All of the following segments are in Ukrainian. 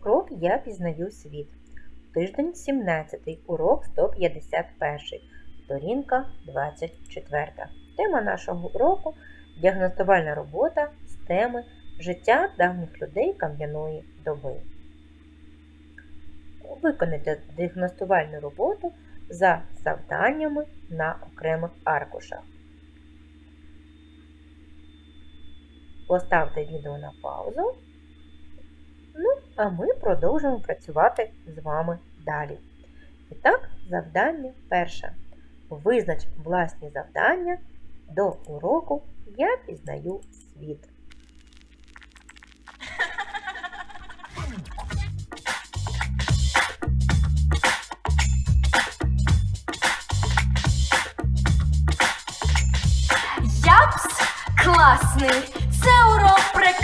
Крок Я пізнаю світ. Тиждень 17, урок 151, сторінка 24. Тема нашого уроку діагностувальна робота з теми життя давніх людей кам'яної доби. Виконайте діагностувальну роботу за завданнями на окремих аркушах. Поставте відео на паузу. Ну, а ми продовжуємо працювати з вами далі. І так, завдання перше. Визнач власні завдання до уроку Я пізнаю світ. Япс класний, це урок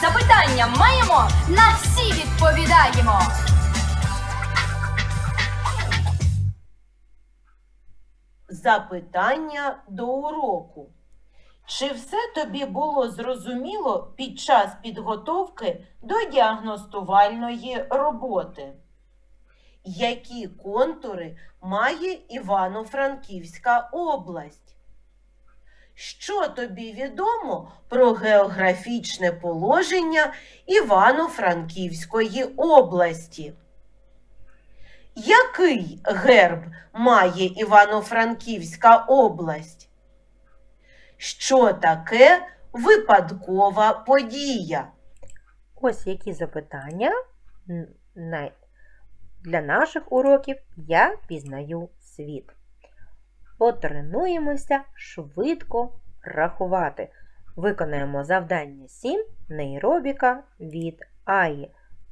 Запитання маємо, на всі відповідаємо. Запитання до уроку. Чи все тобі було зрозуміло під час підготовки до діагностувальної роботи? Які контури має Івано-Франківська область? Що тобі відомо про географічне положення Івано-Франківської області? Який герб має Івано-Франківська область? Що таке випадкова подія? Ось які запитання для наших уроків Я пізнаю світ. Потренуємося швидко рахувати. Виконаємо завдання 7 нейробіка від АІ.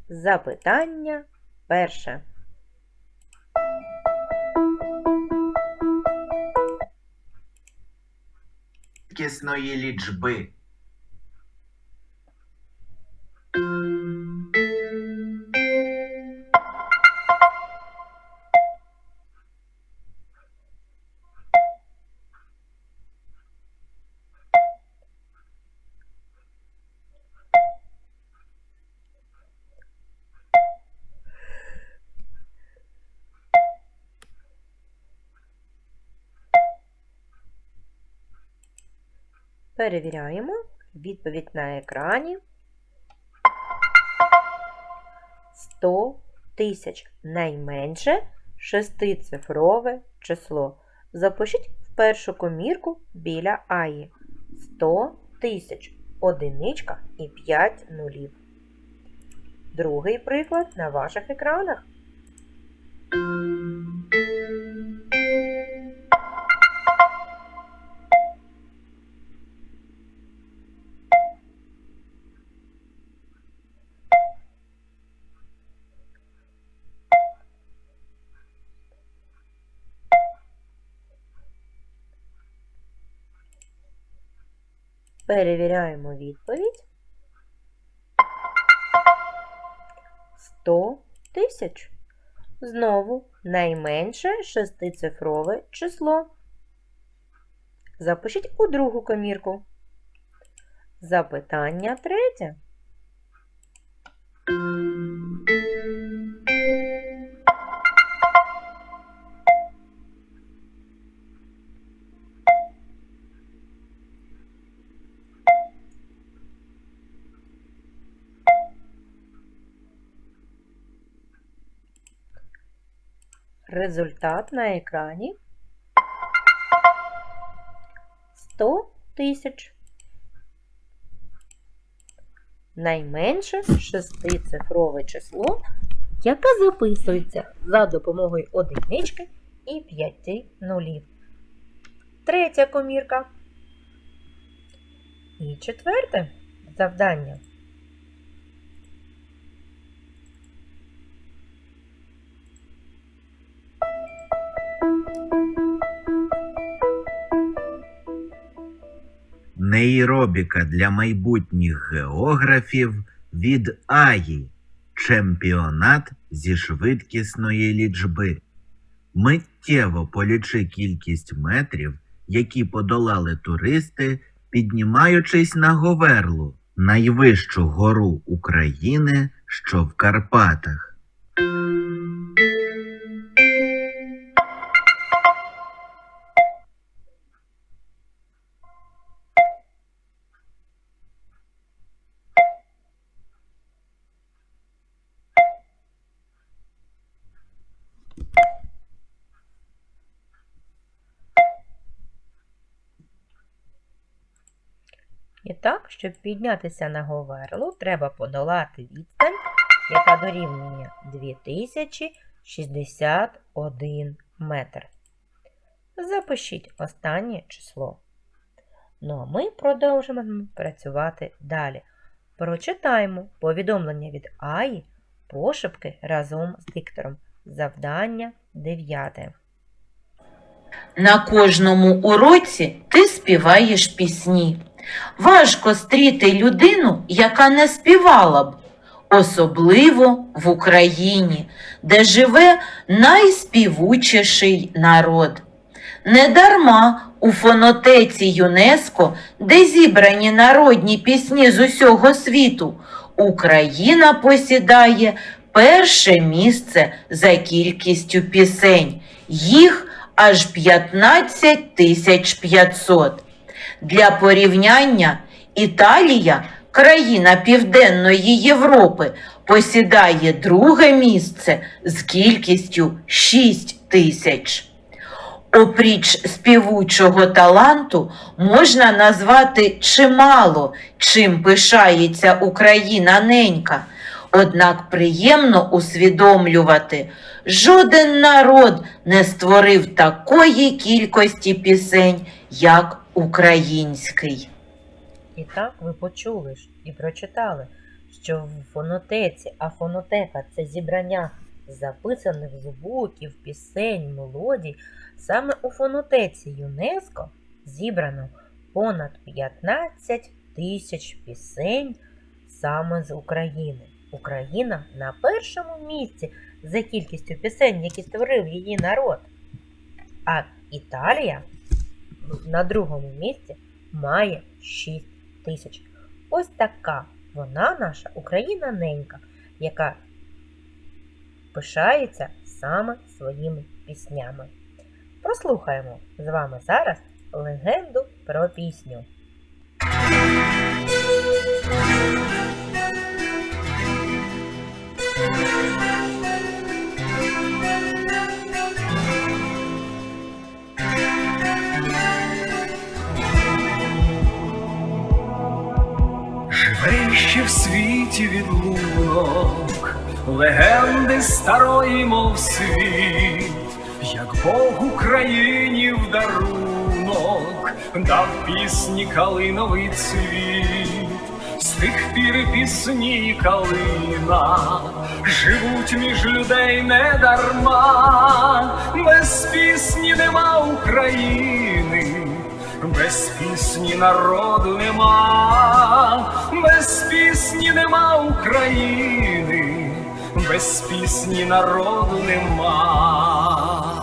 Запитання перше. кісної лічби. Перевіряємо. Відповідь на екрані. 100 тисяч. Найменше шестицифрове число. Запишіть в першу комірку біля Аї. 100 тисяч. Одиничка і 5 нулів. Другий приклад на ваших екранах. Перевіряємо відповідь. 100 тисяч. Знову найменше шестицифрове число. Запишіть у другу комірку. Запитання третє. Результат на екрані 100 тисяч. Найменше шестицифрове число, яке записується за допомогою одинички і п'яти нулів. Третя комірка. І четверте завдання. Нейробіка для майбутніх географів від Аї. Чемпіонат зі швидкісної лічби. Миттєво полічи кількість метрів, які подолали туристи, піднімаючись на Говерлу, найвищу гору України, що в Карпатах. Щоб піднятися на Говерлу, треба подолати відстань, яка дорівнює 2061 метр. Запишіть останнє число. Ну а ми продовжимо працювати далі. Прочитаємо повідомлення від Аї, пошепки разом з диктором. Завдання 9. На кожному уроці ти співаєш пісні. Важко стріти людину, яка не співала б, особливо в Україні, де живе найспівучіший народ. Недарма у фонотеці ЮНЕСКО, де зібрані народні пісні з усього світу, Україна посідає перше місце за кількістю пісень. Їх аж 15 тисяч 500. Для порівняння Італія, країна Південної Європи, посідає друге місце з кількістю 6 тисяч. Опріч співучого таланту можна назвати чимало, чим пишається Україна ненька. Однак приємно усвідомлювати, жоден народ не створив такої кількості пісень, як український. І так ви почули ж і прочитали, що в фонотеці, а фонотека це зібрання записаних звуків, пісень, мелодій. Саме у фонотеці ЮНЕСКО зібрано понад 15 тисяч пісень саме з України. Україна на першому місці за кількістю пісень, які створив її народ. А Італія на другому місці має 6 тисяч. Ось така вона наша Україна ненька, яка пишається саме своїми піснями. Прослухаємо з вами зараз легенду про пісню. Живе легенди старої, мов світ, як Бог Україні в дарунок дав пісні калиновий цвіт, з тих пір пісні калина живуть між людей недарма, без пісні нема України. Без пісні народу нема, без пісні нема України, без пісні народу нема.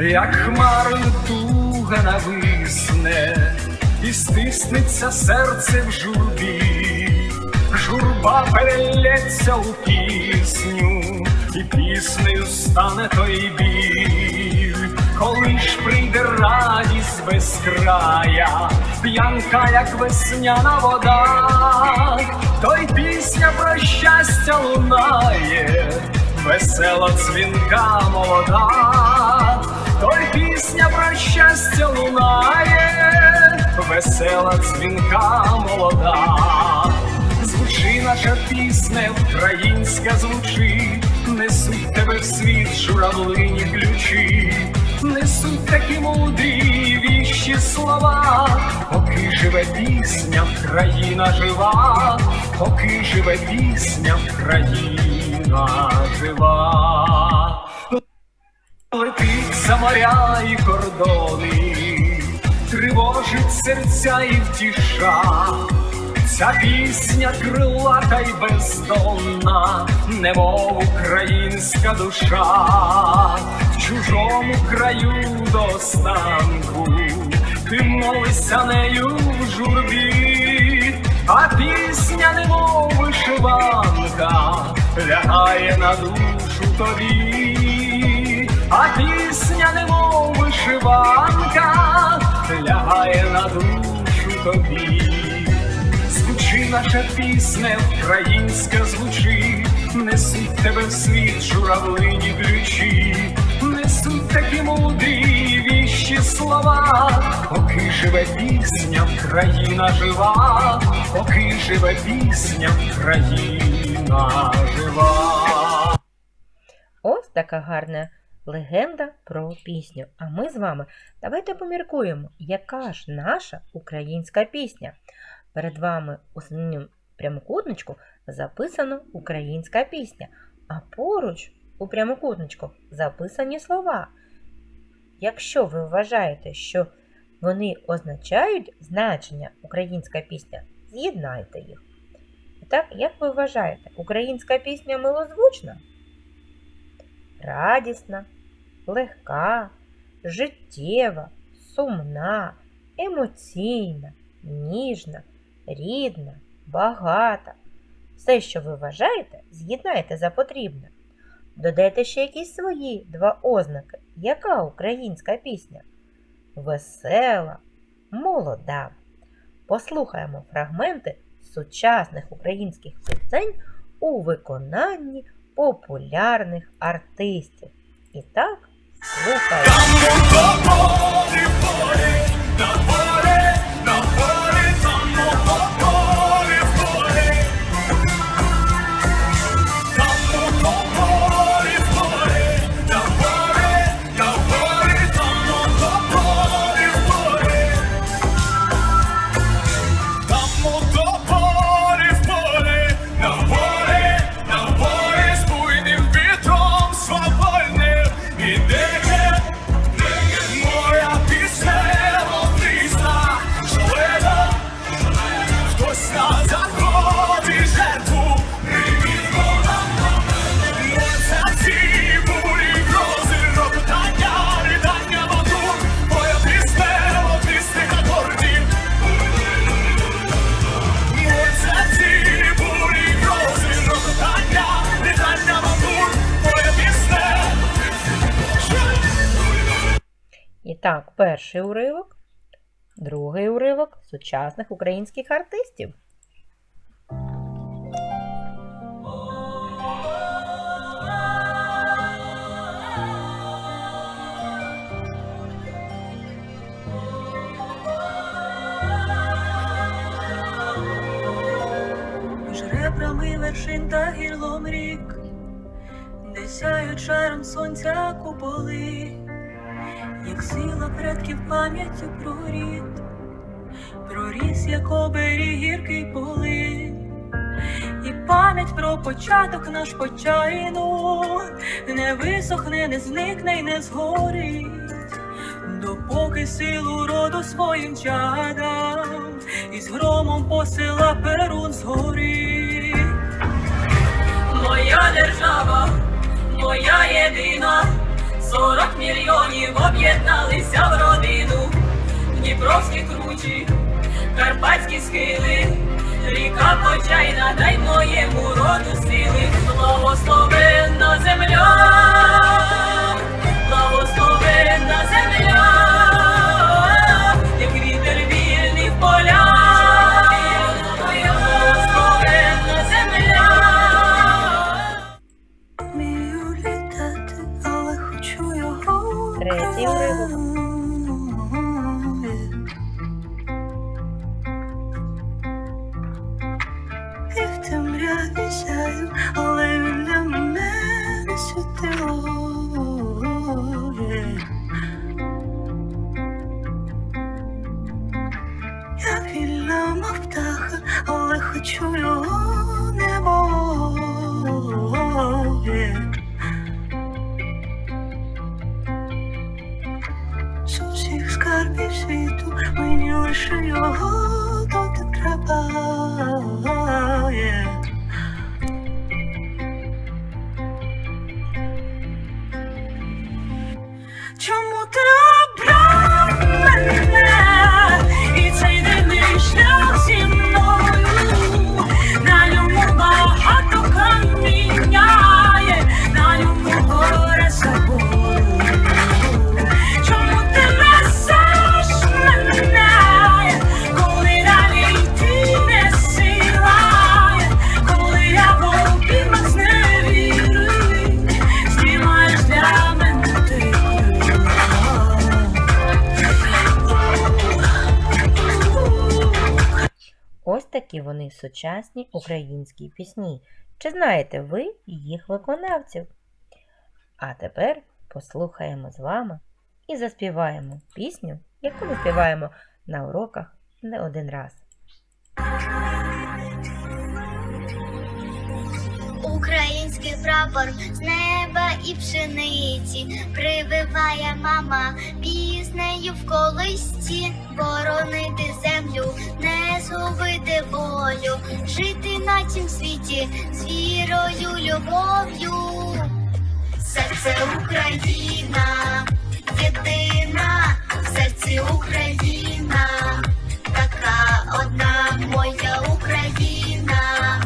Як хмарою туга нависне, і стиснеться серце в журбі, журба перелється у пісню, і піснею стане той біль, коли ж прийде радість без края, п'янка, як весняна вода, то й пісня про щастя лунає, весела дзвінка молода, то й пісня про щастя лунає, весела дзвінка молода. Звучи наша пісня, українська звучить, несуть тебе в світ журавлині ключі, несуть такі мудрі віщі слова, поки живе пісня, країна жива, поки живе пісня, країна жива. Летить за моря і кордони, тривожить серця і втіша. Ця пісня крилата й бездонна, немов українська душа, в чужому краю до останку, ти молишся нею в журбі, а пісня, немов вишиванка, лягає на душу тобі, а пісня, немов вишиванка, лягає на душу тобі. Звучи наша пісня, українська звучи, несуть тебе в світ журавлині ключі, несуть такі мудрі віщі слова, поки живе пісня, Україна жива, поки живе пісня, Україна жива. Ось така гарна легенда про пісню. А ми з вами давайте поміркуємо, яка ж наша українська пісня. Перед вами у синім прямокутничку записано українська пісня, а поруч у прямокутничку записані слова. Якщо ви вважаєте, що вони означають значення українська пісня, з'єднайте їх. І так, як ви вважаєте, українська пісня милозвучна? радісна, легка, життєва, сумна, емоційна, ніжна, рідна, багата. Все, що ви вважаєте, з'єднайте за потрібне. Додайте ще якісь свої два ознаки. Яка українська пісня? Весела, молода. Послухаємо фрагменти сучасних українських пісень у виконанні популярних артистів. І так, слухаємо. Перший уривок, другий уривок сучасних українських артистів. між ребрами вершин та гірлом рік, де сяють шаром сонця куполи, як сила предків пам'яттю про рід, проріс, як оберіг гіркий полин, і пам'ять про початок наш почайну не висохне, не зникне й не згорить. Допоки силу роду своїм чадам із громом посила перун згорі. Моя держава, моя єдина, сорок мільйонів об'єдналися в родину, Дніпровські кручі, карпатські схили, ріка почайна, дай моєму Chum які вони сучасні українські пісні. Чи знаєте ви їх виконавців? А тепер послухаємо з вами і заспіваємо пісню, яку ми співаємо на уроках не один раз. Український прапор з неба і пшениці прививає мама піснею в колисці, боронити землю, не волю, жити на цім світі з вірою, любов'ю. Серце Україна, єдина, в серці Україна, така одна моя Україна,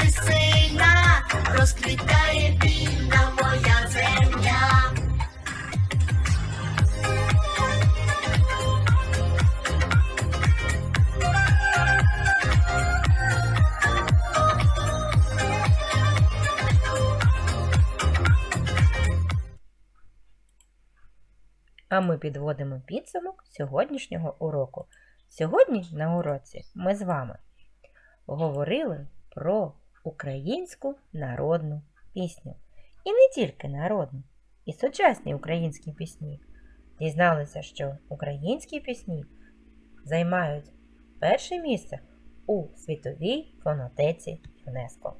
ти сильна, розквітає А ми підводимо підсумок сьогоднішнього уроку. Сьогодні на уроці ми з вами говорили про українську народну пісню. І не тільки народну, і сучасні українські пісні. Дізналися, що українські пісні займають перше місце у світовій фонотеці ЮНЕСКО.